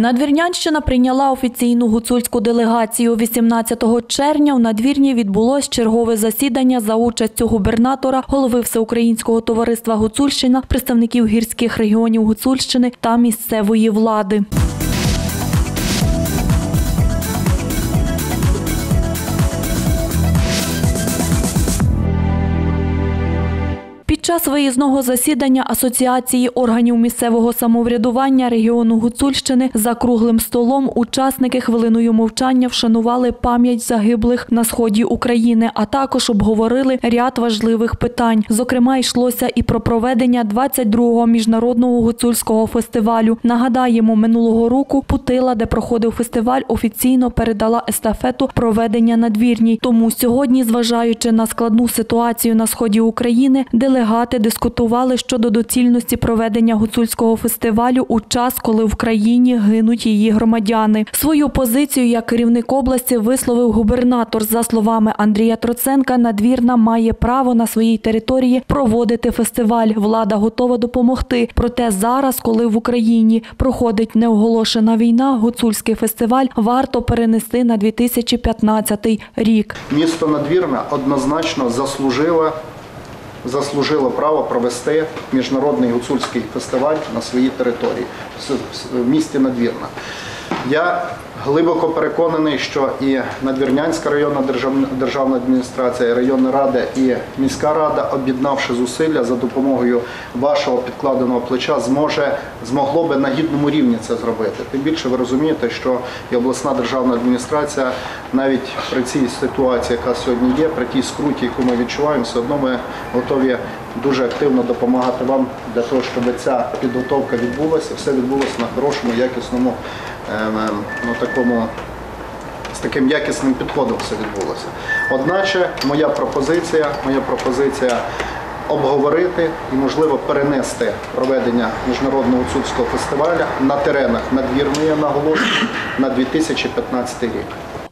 Надвірнянщина прийняла офіційну гуцульську делегацію. 18 червня у надвірні відбулось чергове засідання за участю губернатора, голови Всеукраїнського товариства Гуцульщина, представників гірських регіонів Гуцульщини та місцевої влади. Час виїзного засідання Асоціації органів місцевого самоврядування регіону Гуцульщини за круглим столом учасники хвилиною мовчання вшанували пам'ять загиблих на сході України, а також обговорили ряд важливих питань. Зокрема, йшлося і про проведення 22-го міжнародного гуцульського фестивалю. Нагадаємо, минулого року Путила, де проходив фестиваль, офіційно передала естафету проведення надвірній. Тому сьогодні, зважаючи на складну ситуацію на сході України, делегати дискутували щодо доцільності проведення гуцульського фестивалю у час, коли в країні гинуть її громадяни. Свою позицію як керівник області висловив губернатор. За словами Андрія Троценка, надвірна має право на своїй території проводити фестиваль. Влада готова допомогти. Проте зараз, коли в Україні проходить неоголошена війна, гуцульський фестиваль варто перенести на 2015 рік. Місто Надвірна однозначно заслужило, заслужило право провести міжнародний гуцульський фестиваль на своїй території в місті Надвірна. Я глибоко переконаний, що і Надвірнянська районна державна, адміністрація, і районна рада і міська рада, об'єднавши зусилля за допомогою вашого підкладеного плеча, зможе змогло би на гідному рівні це зробити. Тим більше ви розумієте, що і обласна державна адміністрація навіть при цій ситуації, яка сьогодні є, при тій скруті, яку ми відчуваємо, все одно ми готові дуже активно допомагати вам для того, щоб ця підготовка відбулася, все відбулося на хорошому, якісному, ну такому з таким якісним підходом все відбулося. Одначе, моя пропозиція, моя пропозиція обговорити і, можливо, перенести проведення міжнародного гуцульського фестивалю на теренах надвірної, наголошую, на 2015 рік.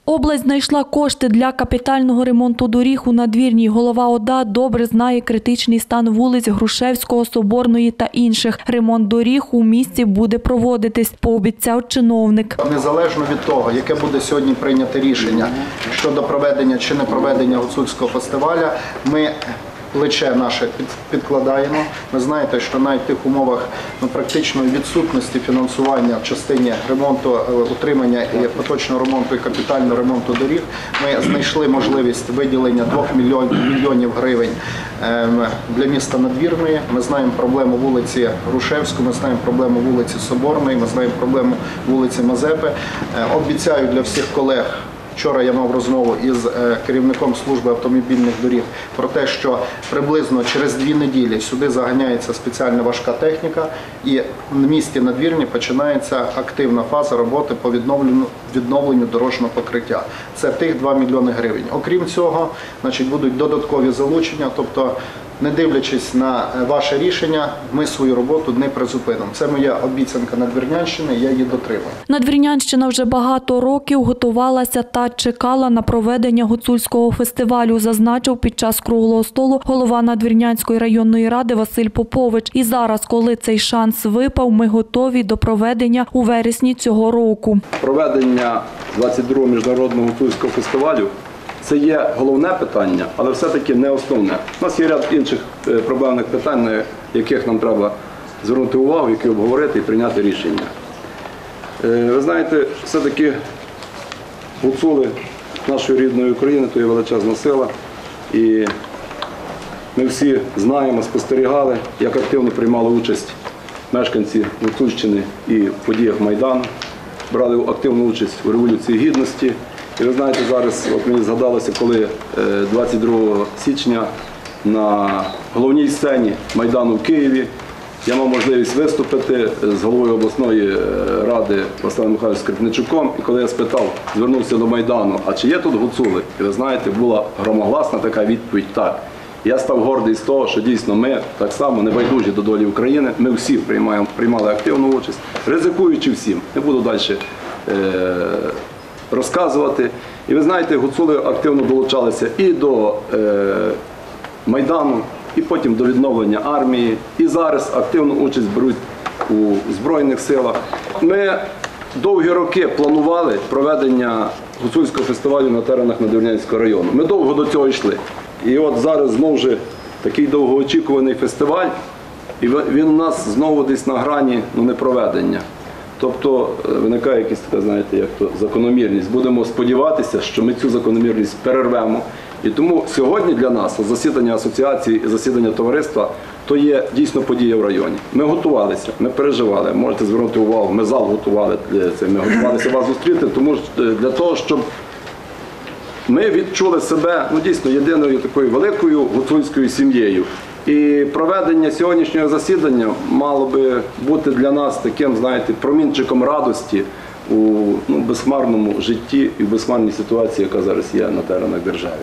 Область знайшла кошти для капітального ремонту доріг у надвірній. Голова ОДА добре знає критичний стан вулиць Грушевського, Соборної та інших. Ремонт доріг у місті буде проводитись, пообіцяв чиновник. Незалежно від того, яке буде сьогодні прийняте рішення щодо проведення чи не проведення гуцульського фестиваля, ми плече наше під- підкладаємо. Ви знаєте, що навіть в тих умовах ну, практичної відсутності фінансування в частині ремонту, е, утримання і поточного ремонту і капітального ремонту доріг, ми знайшли можливість виділення 2 мільйонів, мільйонів гривень ем, для міста Надвірної. Ми знаємо проблему вулиці Грушевської, ми знаємо проблему вулиці Соборної, ми знаємо проблему вулиці Мазепи. Е, Обіцяю для всіх колег. Вчора я мав розмову із е, керівником служби автомобільних доріг про те, що приблизно через дві неділі сюди заганяється спеціальна важка техніка, і в місті Надвірні починається активна фаза роботи по відновленню дорожнього покриття. Це тих 2 мільйони гривень. Окрім цього, значить, будуть додаткові залучення, тобто. Не дивлячись на е, ваше рішення, ми свою роботу не призупинимо. Це моя обіцянка Надвірнянщини, я її дотримую. Надвірнянщина вже багато років готувалася та чекала на проведення гуцульського фестивалю, зазначив під час круглого столу голова Надвірнянської районної ради Василь Попович. І зараз, коли цей шанс випав, ми готові до проведення у вересні цього року. Проведення 22-го міжнародного гуцульського фестивалю це є головне питання, але все-таки не основне. У нас є ряд інших е, проблемних питань, на яких нам треба звернути увагу, які обговорити і прийняти рішення. Е, Ви знаєте, все-таки гуцули нашої рідної України то є величезна сила. І ми всі знаємо, спостерігали, як активно приймали участь мешканці Гуцульщини і в подіях Майдану, брали активну участь у Революції Гідності. І ви знаєте, зараз от мені згадалося, коли е, 22 січня на головній сцені Майдану в Києві я мав можливість виступити з головою обласної е, ради Василем Михайловичем Скрипничуком. І коли я спитав, звернувся до Майдану, а чи є тут гуцули? І ви знаєте, була громогласна така відповідь так. Я став гордий з того, що дійсно ми так само не байдужі до долі України. Ми всі приймаємо, приймали активну участь, ризикуючи всім. Не буду далі е, розказувати. І ви знаєте, гуцули активно долучалися і до е, Майдану, і потім до відновлення армії. І зараз активну участь беруть у Збройних силах. Ми довгі роки планували проведення гуцульського фестивалю на теренах Надвірнянського району. Ми довго до цього йшли. І от зараз знову ж такий довгоочікуваний фестиваль, і він у нас знову десь на грані ну, непроведення. Тобто е, виникає якась така, знаєте, як то закономірність. Будемо сподіватися, що ми цю закономірність перервемо. І тому сьогодні для нас засідання асоціації і засідання товариства то є дійсно подія в районі. Ми готувалися, ми переживали. Можете звернути увагу, ми зал готували для це. Ми готувалися вас зустріти, тому е, для того, щоб ми відчули себе ну дійсно єдиною такою великою гуцульською сім'єю. І проведення сьогоднішнього засідання мало би бути для нас таким, знаєте, промінчиком радості у ну, безхмарному житті і в безхмарній ситуації, яка зараз є на теренах держави.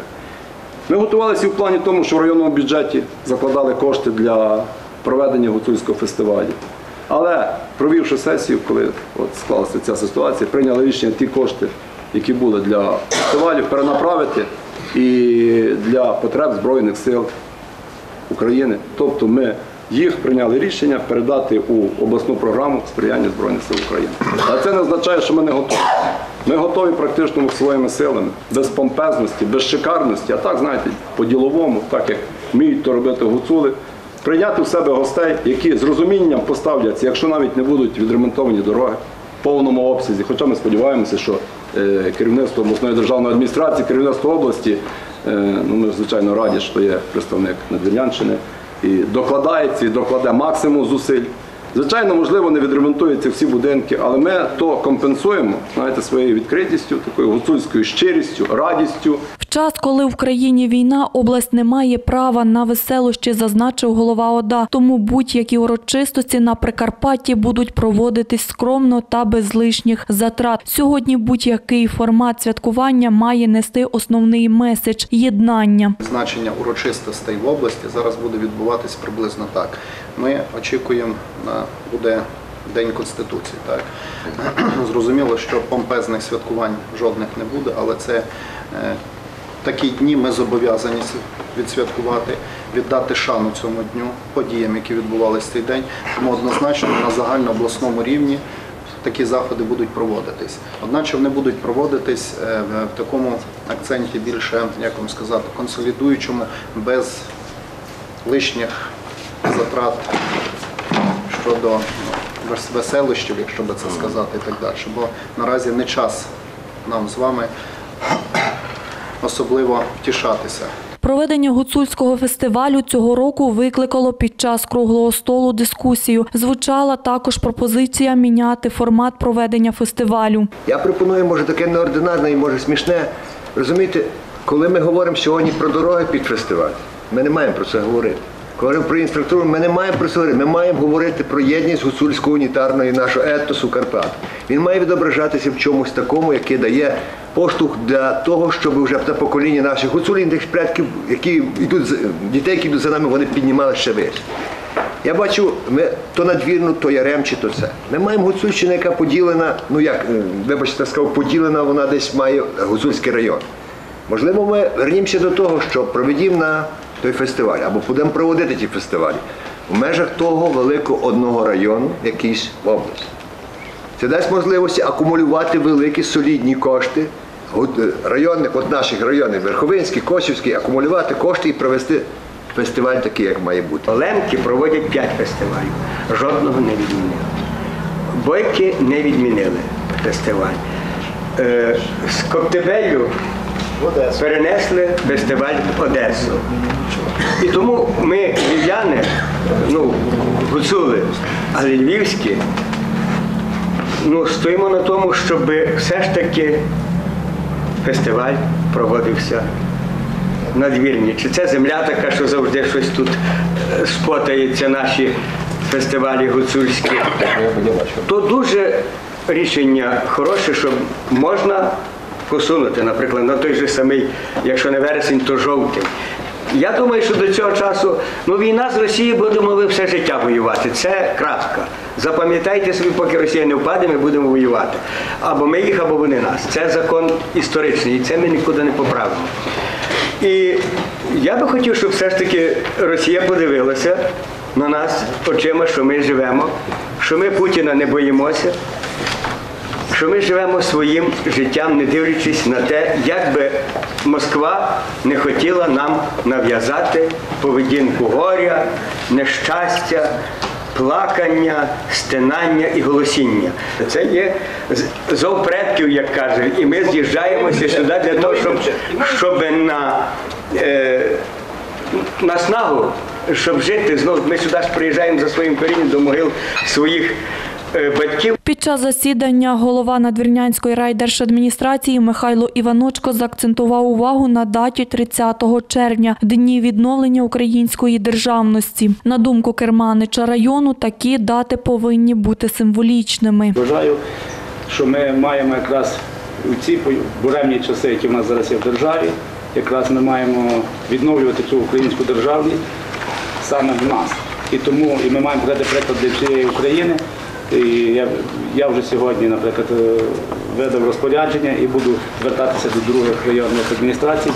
Ми готувалися в плані тому, що в районному бюджеті закладали кошти для проведення гуцульського фестивалю. Але провівши сесію, коли от склалася ця ситуація, прийняли рішення ті кошти, які були для фестивалю, перенаправити і для потреб Збройних сил України. Тобто ми їх прийняли рішення передати у обласну програму сприяння Збройних сил України. Але це не означає, що ми не готові. Ми готові практично своїми силами, без помпезності, без шикарності, а так, знаєте, по-діловому, так як вміють то робити гуцули, прийняти в себе гостей, які з розумінням поставляться, якщо навіть не будуть відремонтовані дороги в повному обсязі. Хоча ми сподіваємося, що е, керівництво обласної державної адміністрації, керівництво області, ну ми звичайно раді, що є представник Надвірнянщини, і докладається, і докладе максимум зусиль. Звичайно, можливо, не відремонтуються всі будинки, але ми то компенсуємо, знаєте, своєю відкритістю, такою гуцульською щирістю, радістю. Час, коли в країні війна, область не має права на веселощі, зазначив голова ОДА. Тому будь-які урочистості на Прикарпатті будуть проводитись скромно та без лишніх затрат. Сьогодні будь-який формат святкування має нести основний меседж єднання. Значення урочистостей в області зараз буде відбуватись приблизно так. Ми очікуємо на буде День Конституції. Так зрозуміло, що помпезних святкувань жодних не буде, але це е, такі дні ми зобов'язані відсвяткувати, віддати шану цьому дню, подіям, які відбувалися цей день. Тому однозначно на загальнообласному рівні такі заходи будуть проводитись. Одначе вони будуть проводитись е, в такому акценті більше, як вам сказати, консолідуючому, без лишніх затрат щодо ну, веселощів, якщо би це сказати, і так далі. Бо наразі не час нам з вами особливо втішатися. Проведення гуцульського фестивалю цього року викликало під час круглого столу дискусію. Звучала також пропозиція міняти формат проведення фестивалю. Я пропоную, може, таке неординарне і може смішне. Розумієте, коли ми говоримо сьогодні про дороги під фестиваль, ми не маємо про це говорити. Говоримо про інфраструктуру, ми не маємо про це говорити. Ми маємо говорити про єдність гуцульського унітарної нашого етосу Карпат. Він має відображатися в чомусь такому, яке дає поштовх для того, щоб вже те покоління наших гуцулів, предків, які йдуть дітей, які йдуть за нами, вони піднімали ще вище. Я бачу, ми то надвірну, то Яремчі, то це. Ми маємо Гуцульщину, яка поділена, ну як, е, вибачте, так сказав, поділена, вона десь має Гуцульський район. Можливо, ми вернімося до того, що проведімо на той фестиваль, або будемо проводити ті фестивалі в межах того великого одного району, якийсь в області. Це дасть можливості акумулювати великі солідні кошти е, районних, от наших районів, Верховинський, Косівський, акумулювати кошти і провести фестиваль такий, як має бути. Лемки проводять 5 фестивалів. Жодного не відмінили. Бойки не відмінили фестиваль. Е, З Коптебелю перенесли фестиваль в Одесу. І тому ми, львів'яни, ну, гуцули, але львівські, ну, стоїмо на тому, щоб все ж таки фестиваль проводився надвірні. Чи це земля така, що завжди щось тут е, спотається, наші фестивалі гуцульські. То дуже рішення хороше, що можна посунути, наприклад, на той же самий, якщо не вересень, то жовтень. Я думаю, що до цього часу ну, війна з Росією будемо ми все життя воювати. Це крапка. Запам'ятайте собі, поки Росія не впаде, ми будемо воювати. Або ми їх, або вони нас. Це закон історичний, і це ми нікуди не поправимо. І я би хотів, щоб все ж таки Росія подивилася на нас очима, що ми живемо, що ми Путіна не боїмося. Що ми живемо своїм життям, не дивлячись на те, як би Москва не хотіла нам нав'язати поведінку горя, нещастя, плакання, стенання і голосіння. Це є зов предків, як кажуть, і ми з'їжджаємося сюди для того, щоб, щоб на е, на снагу, щоб жити знову. Ми сюди ж приїжджаємо за своїм корінням до могил своїх батьків. Під час засідання голова Надвірнянської райдержадміністрації Михайло Іваночко заакцентував увагу на даті 30 червня, дні відновлення української державності. На думку керманича району, такі дати повинні бути символічними. Вважаю, що ми маємо якраз у ці буремні часи, які в нас зараз є в державі, якраз ми маємо відновлювати цю українську державність саме в нас. І тому і ми маємо брати приклад для всієї України. І я, я вже сьогодні, наприклад, е, видав розпорядження і буду звертатися до других районних адміністрацій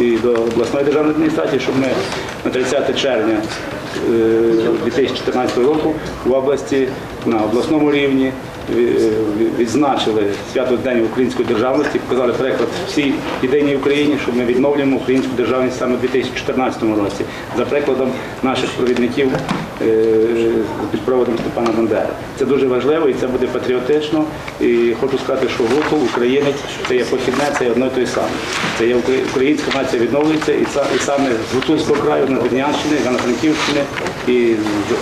і до обласної державної адміністрації, щоб ми на 30 червня е, 2014 року в області на обласному рівні відзначили свято День української державності, показали приклад всій єдиній Україні, що ми відновлюємо українську державність саме у 2014 році, за прикладом наших провідників е, під проводом Степана Бандери. Це дуже важливо і це буде патріотично. І хочу сказати, що гурту українець це є похідне, це є одно і те саме. Це є українська нація відновлюється, і са- і саме з Гуцульського краю, Надвірнянщини, Івано-Франківщини і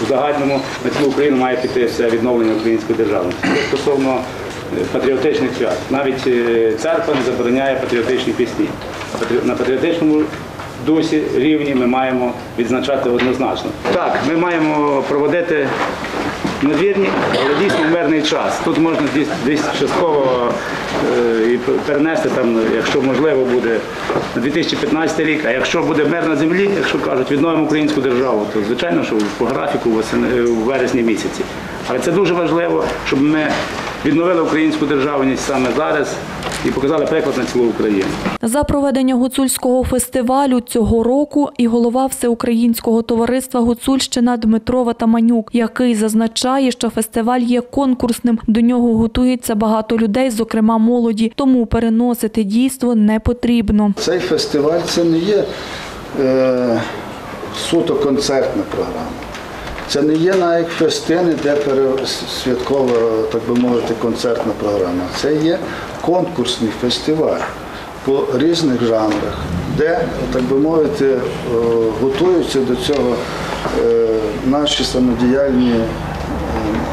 в загальному на цілу Україну має піти все відновлення української державності. Стосовно е, патріотичних свят. Навіть е, церква не забороняє патріотичні пісні. На патріотичному дусі рівні ми маємо відзначати однозначно. Так, ми маємо проводити надвірні, але дійсно мирний час. Тут можна десь, частково е, і перенести, там, якщо можливо буде, на 2015 рік. А якщо буде мир на землі, якщо кажуть, відновимо українську державу, то звичайно, що по графіку у вересні місяці. Але це дуже важливо, щоб ми відновили українську державність саме зараз і показали приклад на цілу Україну. За проведення гуцульського фестивалю цього року і голова Всеукраїнського товариства Гуцульщина Дмитро Ватаманюк, який зазначає, що фестиваль є конкурсним. До нього готується багато людей, зокрема молоді, тому переносити дійство не потрібно. Цей фестиваль це не є е, суто концертна програма. Це не є навіть фестини, де святкова, так би мовити, концертна програма. Це є конкурсний фестиваль по різних жанрах, де, так би мовити, е, готуються до цього е, наші самодіяльні е,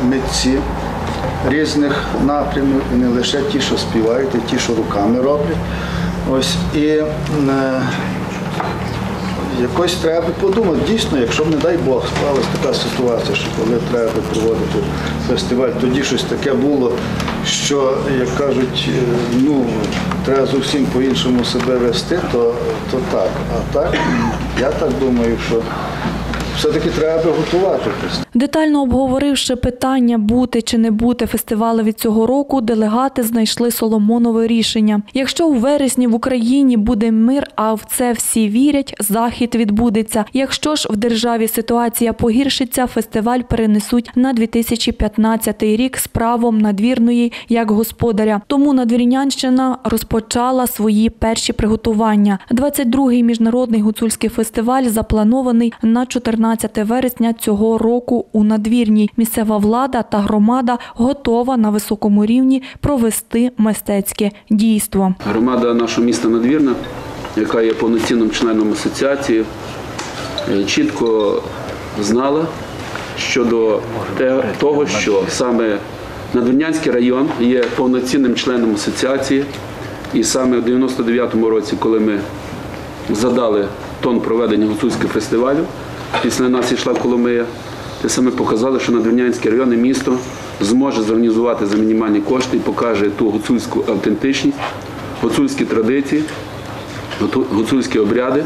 митці різних напрямів, і не лише ті, що співають, і ті, що руками роблять. Ось і якось треба подумати. Дійсно, якщо б, не дай Бог, склалась така ситуація, що коли треба проводити фестиваль, тоді щось таке було, що, як кажуть, е, ну, треба зовсім по-іншому себе вести, то, то так. А так, я так думаю, що все-таки треба би готуватися. Детально обговоривши питання бути чи не бути фестивалеві цього року, делегати знайшли Соломонове рішення. Якщо у вересні в Україні буде мир, а в це всі вірять, захід відбудеться. Якщо ж в державі ситуація погіршиться, фестиваль перенесуть на 2015 рік з правом надвірної як господаря. Тому Надвірнянщина розпочала свої перші приготування. 22-й міжнародний гуцульський фестиваль запланований на 14 вересня цього року у надвірній. Місцева влада та громада готова на високому рівні провести мистецьке дійство. Громада нашого міста Надвірна, яка є повноцінним членом асоціації, е, чітко знала щодо того, що саме Надвірнянський район є повноцінним членом асоціації. І саме в 99-му році, коли ми задали тон проведення гуцульського фестивалю, після нас йшла Коломия, те саме показали, що Надвірнянський район і місто зможе зорганізувати за мінімальні кошти і покаже ту гуцульську автентичність, гуцульські традиції, гуцульські обряди.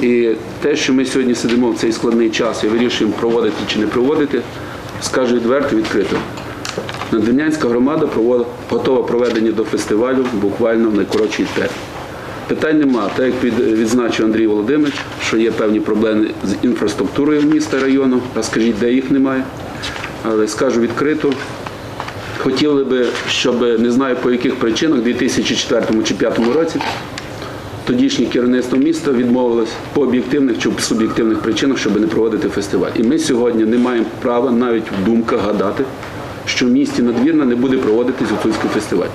І те, що ми сьогодні сидимо в цей складний час і вирішуємо проводити чи не проводити, скажу відверто, відкрито. Надвірнянська громада готова проведення до фестивалю буквально в найкоротший термін. Питань нема. Так як відзначив Андрій Володимирович, що є певні проблеми з інфраструктурою міста району. А скажіть, де їх немає. Але скажу відкрито, хотіли би, щоб не знаю по яких причинах, у 2004 чи 2005 році тодішнє керівництво міста відмовилось по об'єктивних чи суб'єктивних причинах, щоб не проводити фестиваль. І ми сьогодні не маємо права навіть в думках гадати, що в місті надвірна не буде проводитись гуцульський фестиваль.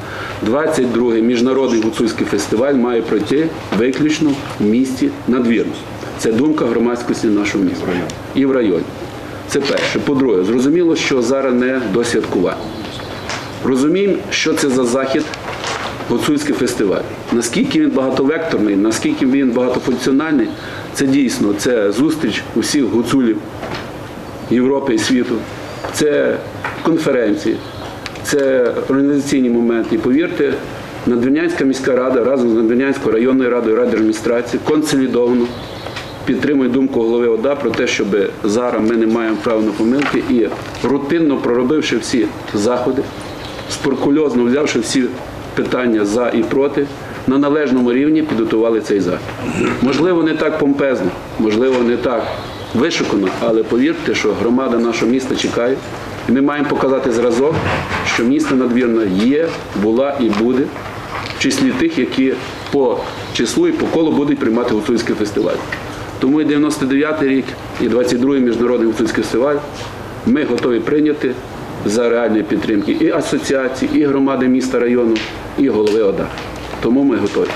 22-й міжнародний гуцульський фестиваль має пройти виключно в місті надвірна. Це думка громадськості нашого міста і в районі. Це перше. По-друге, зрозуміло, що зараз не до святкування. Розуміємо, що це за захід гуцульський фестиваль. Наскільки він багатовекторний, наскільки він багатофункціональний, це дійсно це зустріч усіх гуцулів Європи і світу, це конференції, це організаційні моменти. І повірте, Надвірнянська міська рада разом з Надвірнянською районною радою ради адміністрації консолідовано підтримує думку голови ОДА про те, щоб зараз ми не маємо права на помилки і рутинно проробивши всі заходи, споркульозно взявши всі питання за і проти, на належному рівні підготували цей захід. Можливо, не так помпезно, можливо, не так вишукано, але повірте, що громада нашого міста чекає. І ми маємо показати зразок, що місто надвірна є, була і буде в числі тих, які по числу і по колу будуть приймати гуцульський фестиваль. Тому і 99-й рік, і 22-й міжнародний гуцульський фестиваль ми готові прийняти за реальної підтримки і асоціації, і громади міста району, і голови ОДА. Тому ми готові.